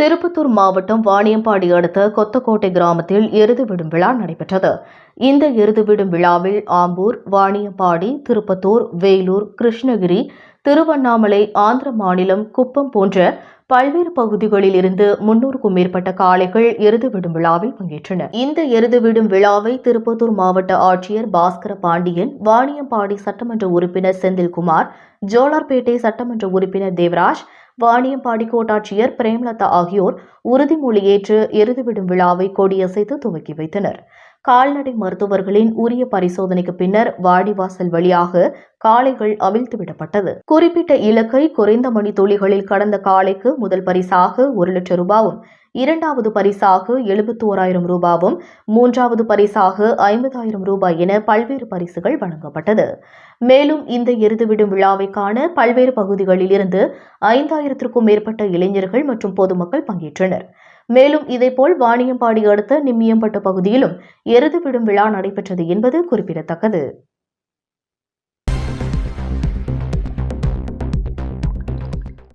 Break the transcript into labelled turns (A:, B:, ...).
A: திருப்பத்தூர் மாவட்டம் வாணியம்பாடி அடுத்த கொத்தக்கோட்டை கிராமத்தில் எருது விடும் விழா நடைபெற்றது. இந்த எருது விடும் விழாவில் ஆம்பூர் வாணியம்பாடி திருப்பத்தூர் வேலூர் கிருஷ்ணகிரி திருவண்ணாமலை ஆந்திர மாநிலம் குப்பம் போன்ற பல்வேறு பகுதிகளில் இருந்து முன்னூறுக்கும் மேற்பட்ட காளைகள் எருது விடும் விழாவில் பங்கேற்றன. இந்த எருது விடும் விழாவை திருப்பத்தூர் மாவட்ட ஆட்சியர் பாஸ்கர பாண்டியன் வாணியம்பாடி சட்டமன்ற உறுப்பினர் செந்தில்குமார் ஜோலார்பேட்டை சட்டமன்ற உறுப்பினர் தேவராஜ் வாணியம்பாடி கோட்டாட்சியர் பிரேம்லதா ஆகியோர் உறுதிமொழியேற்று எருதுவிடும் விழாவை கொடியசைத்து துவக்கி வைத்தனர். கால்நடை மருத்துவர்களின் உரிய பரிசோதனைக்கு பின்னர் வாடிவாசல் வழியாக காளைகள் அவிழ்த்து விடப்பட்டது. குறிப்பிட்ட இலக்கை குறைந்த மணி துளிகளில் கடந்த காளைக்கு முதல் பரிசாக ஒரு லட்சம் ரூபாவும் இரண்டாவது பரிசாக எழுபத்தி ஓராயிரம் ரூபாவும் மூன்றாவது பரிசாக ஐம்பதாயிரம் ரூபாய் என பல்வேறு பரிசுகள் வழங்கப்பட்டது. மேலும் இந்த எருதுவிடும் விழாவை காண பல்வேறு பகுதிகளில் இருந்து ஐந்தாயிரத்திற்கும் மேற்பட்ட இளைஞர்கள் மற்றும் பொதுமக்கள் பங்கேற்றனர். மேலும் இதேபோல் வாணியம்பாடி அடுத்த நிம்மியம்பட்டு பகுதியிலும் எருது விடும் விழா நடைபெற்றது என்பது குறிப்பிடத்தக்கது.